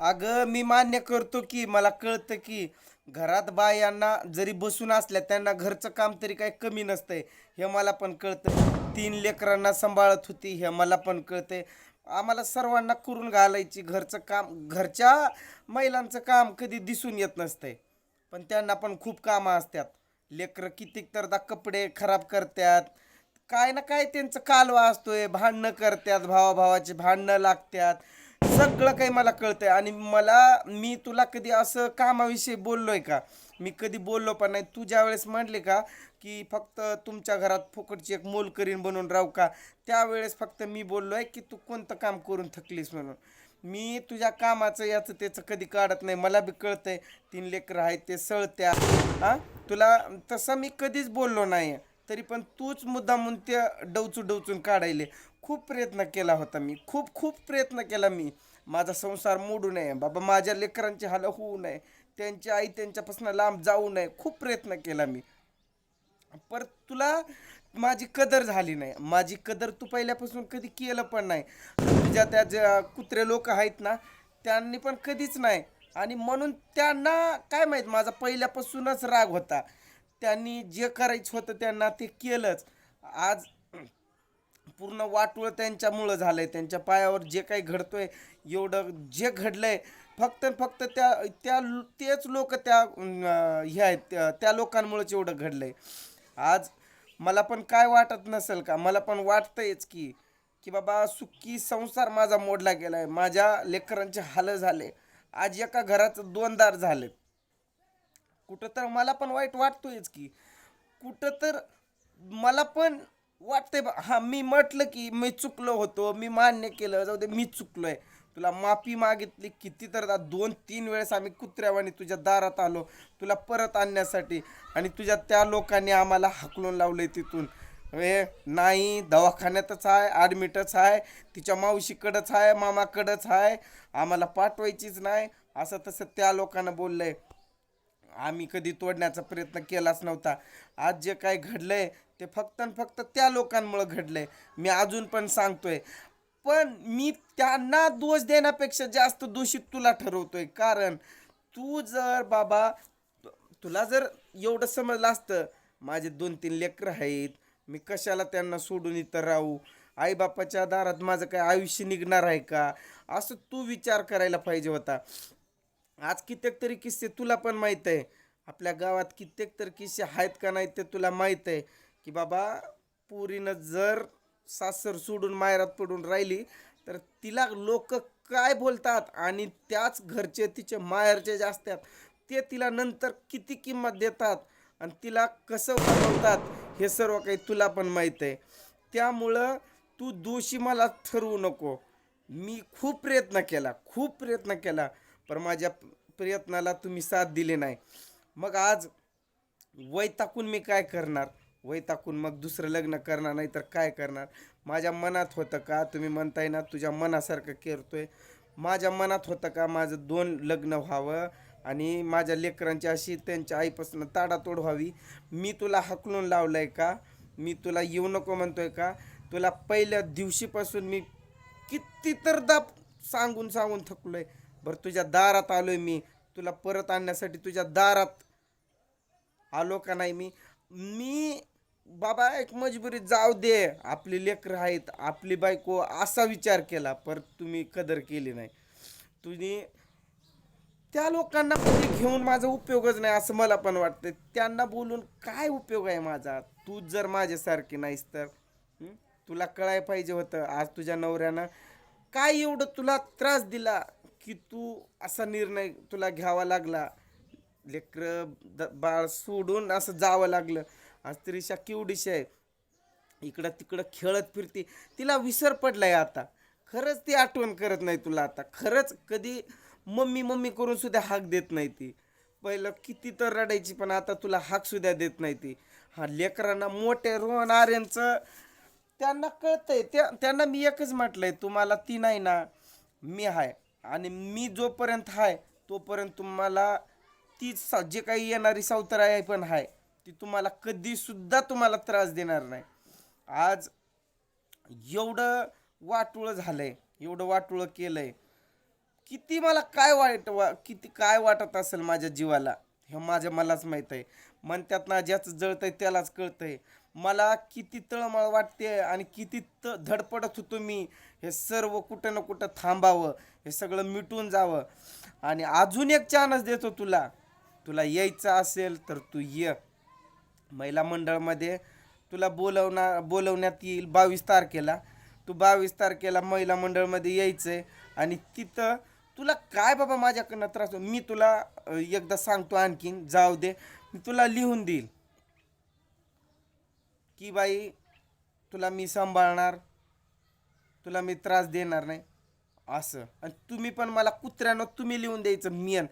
अगं मी मान्य करतो की मला कळतं की घरात बायांना जरी बसून असल्या त्यांना घरचं काम तरी काही कमी नसतंय. हे मला पण कळतं. तीन लेकरांना सांभाळत होती हे मला पण कळतंय. आम्हाला सर्वांना करून घालायची घरचं काम घरच्या महिलांचं काम कधी दिसून येत नसतंय. पण त्यांना पण खूप कामं असतात. लेकरं कितीक तरदा कपडे खराब करतात. काय ना काय त्यांचं कालवा असतोय. भांडणं करतात भावाभावाचे भांडणं लागतात. सगळं काही मला कळतंय. आणि मला मी तुला कधी असं कामाविषयी बोललोय का? मी कधी बोललो पण नाही. तू ज्या वेळेस म्हटले का की फक्त तुमच्या घरात फुकटची एक मोलकरीन बनवून राहू का? त्यावेळेस फक्त मी बोललोय की तू कोणतं काम करून थकलीस म्हणून. मी तुझ्या कामाचं याचं त्याचं कधी काढत नाही. मला बी कळतंय. तीन लेकरं आहेत ते सळत्या. हा? तुला तसं मी कधीच बोललो नाही तरी पण तूच मुद्दा म्हणून ते डवचू डवचून काढायले. खूप प्रयत्न केला होता मी. खूप खूप प्रयत्न केला मी. माझा संसार मोडू नये. बाबा माझ्या लेकरांची हाल होऊ नये. त्यांची आई त्यांच्यापासून लांब जाऊ नये. खूप प्रयत्न केला मी. पर तुला माझी कदर झाली नाही. माझी कदर तू पहिल्यापासून कधी केलं पण नाही. तुझ्या त्या ज्या कुत्रे लोक आहेत ना त्यांनी पण कधीच नाही. आणि म्हणून त्यांना काय माहीत माझा पहिल्यापासूनच राग होता. त्यांनी जे करायचं होतं त्यांना ते केलंच. आज पूर्ण वाटूळ त्यांच्यामुळं झालंय. त्यांच्या पायावर जे काही घडतोय एवढं जे घडलंय फक्त फक्त त्या त्या तेच लोक त्या हे आहेत त्या- लोकांमुळंच लोकांमुळेच एवढं घडलंय. आज मला पण काय वाटत नसेल का? मला पण वाटतंयच की की बाबा सुखी संसार माझा मोडला गेलाय. माझ्या लेकरांचे हाल झाले. आज एका घराचं दोनदार झाले कुठं तर मला पण वाईट वाटतोयच की कुठं तर मला पण वाटतंय बा हा मी म्हटलं की मी चुकलो होतो मी मान्य केलं जाऊ दे मी चुकलोय. तुला माफी मागितली किती तर दोन तीन वेळेस आम्ही कुत्र्यावानी तुझ्या दारात आलो तुला परत आणण्यासाठी. आणि तुझ्या त्या लोकांनी आम्हाला हाकलून लावलंय तिथून. हे नाही दवाखान्यातच आहे ॲडमिटच आहे तिच्या मावशीकडंच आहे मामाकडंच आहे आम्हाला पाठवायचीच नाही असं तसं त्या लोकांना बोललंय. आम्ही कधी तोडण्याचा प्रयत्न केलाच नव्हता. आज जे काय घडलंय ते फक्त आणि फक्त त्या लोकांमुळं घडलंय. मी अजून पण सांगतोय. पण मी त्यांना दोष देण्यापेक्षा जास्त दोषी तुला ठरवतोय. कारण तू जर बाबा तुला जर एवढं समजलं असतं माझे दोन तीन लेकरं आहेत मी कशाला त्यांना सोडून इथं राहू? आईबापाच्या दारात माझं काय आयुष्य निघणार आहे का? असं तू विचार करायला पाहिजे होता. आज कित्येक तरी किस्से तुला पण माहीत आहे. आपल्या गावात कित्येक तर किस्से आहेत का नाही ते तुला माहीत आहे. की बाबा पुरीनं जर सासर सोडून मायरात पडून राहिली तर तिला लोक काय बोलतात आणि त्याच घरचे तिचे माहेरचे जे असतात ते तिला नंतर किती किंमत देतात आणि तिला कसं वागवतात हे सर्व काही तुला पण माहीत आहे. त्यामुळं तू दोषी मला ठरवू नको. मी खूप प्रयत्न केला खूप प्रयत्न केला. पण माझ्या प्रयत्नाला तुम्ही साथ दिले नाही. मग आज वय टाकून मी काय करणार? वय टाकून मग दुसरं लग्न करणार नाही तर काय करणार? माझ्या मनात होतं का? तुम्ही म्हणताय ना तुझ्या मनासारखं करतोय. माझ्या मनात होतं का माझं दोन लग्न व्हावं? आणि माझ्या लेकरांची अशी त्यांच्या आईपासून ताडातोड व्हावी? मी तुला हकलून लावलंय का? मी तुला येऊ नको म्हणतोय का? तुला पहिल्या दिवशीपासून मी किती तर दाब सांगून सांगून थकलोय. बरं तुझ्या दारात आलो आहे मी. तुला परत आणण्यासाठी तुझ्या दारात आलो का नाही मी? मी बाबा एक मजबुरी जाऊ दे. आपली लेकरं आहेत आपली बायको असा विचार केला पर तुम्ही कदर केली नाही. तुम्ही त्या लोकांना कधी घेऊन माझा उपयोगच नाही असं मला पण वाटतं त्यांना बोलून काय उपयोग आहे माझा? तू जर माझ्यासारखी नाहीस तर तुला कळाय पाहिजे होतं. आज तुझ्या नवऱ्यानं काय एवढं तुला त्रास दिला? की तू असा निर्णय तुला घ्यावा लागला. लेकरं द- बाळ सोडून असं जावं लागलं. आज त्रिशा केवढीशी आहे. इकडं तिकडं खेळत फिरते. तिला विसर पडलाय आता. खरंच ती आठवण करत नाही तुला आता. खरंच कधी मम्मी मम्मी करून सुद्धा हाक देत नाही ती. पहिलं किती तर रडायची पण आता तुला हाक सुद्धा देत नाही ती. हा लेकरांना मोठे रोहन आर्यांचं त्यांना कळतंय. त्या त्यांना मी एकच म्हटलंय तुम्हाला ती नाही ना मी आहे आणि मी जोपर्यंत आहे तोपर्यंत तुम्हाला ती सा जे काही येणारी सावतराय पण आहे ती तुम्हाला कधीसुद्धा तुम्हाला त्रास देणार नाही. आज एवढं वाटुळं आहे एवढं वाटुळं केलं आहे किती मला काय वाईट वा किती काय वाटत असेल माझ्या जीवाला हे माझ्या मलाच माहीत आहे. म्हणतात ना ज्याचं जळतंय त्यालाच कळतंय. मला किती तळमळ वाटते आणि किती त धडपडत होतो मी हे सर्व कुठं ना कुठं थांबावं हे सगळं मिटून जावं. आणि अजून एक चान्स देतो तुला. तुला यायचं असेल तर तू ये. महिला मंडळामध्ये तुला बोलवणार बोलवण्यात येईल बावीस तारखेला. तू बावीस तारखेला महिला मंडळमध्ये यायचं आहे आणि तिथं तुला काय बाबा माझ्याकडनं त्रास मी तुला एकदा सांगतो आणखीन. जाऊ दे. मी तुला लिहून देईल. की बाई तुला मी सांभाळणार तुला मी त्रास देणार नाही असं. आणि तुम्ही पण मला कुत्र्यानं तुम्ही लिहून द्यायचं मेन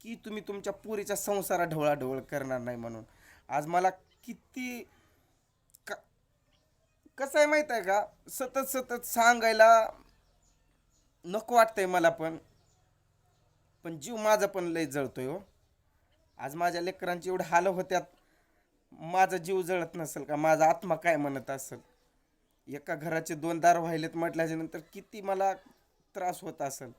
की तुम्ही तुमच्या पुरीच्या संसारात ढवळाढवळ करणार नाही म्हणून. आज मला किती का कसं आहे माहीत आहे का? सतत सतत सांगायला नको वाटतंय मला पण. पण जीव माझा पण लय जळतोय हो. आज माझ्या लेकरांची एवढे हाल होत्यात. माझा जीव जळत नसेल का? माझा आत्मा काय म्हणत असेल? एका घराचे दोन दार व्हायलेत म्हटल्याच्या नंतर किती मला त्रास होत असेल?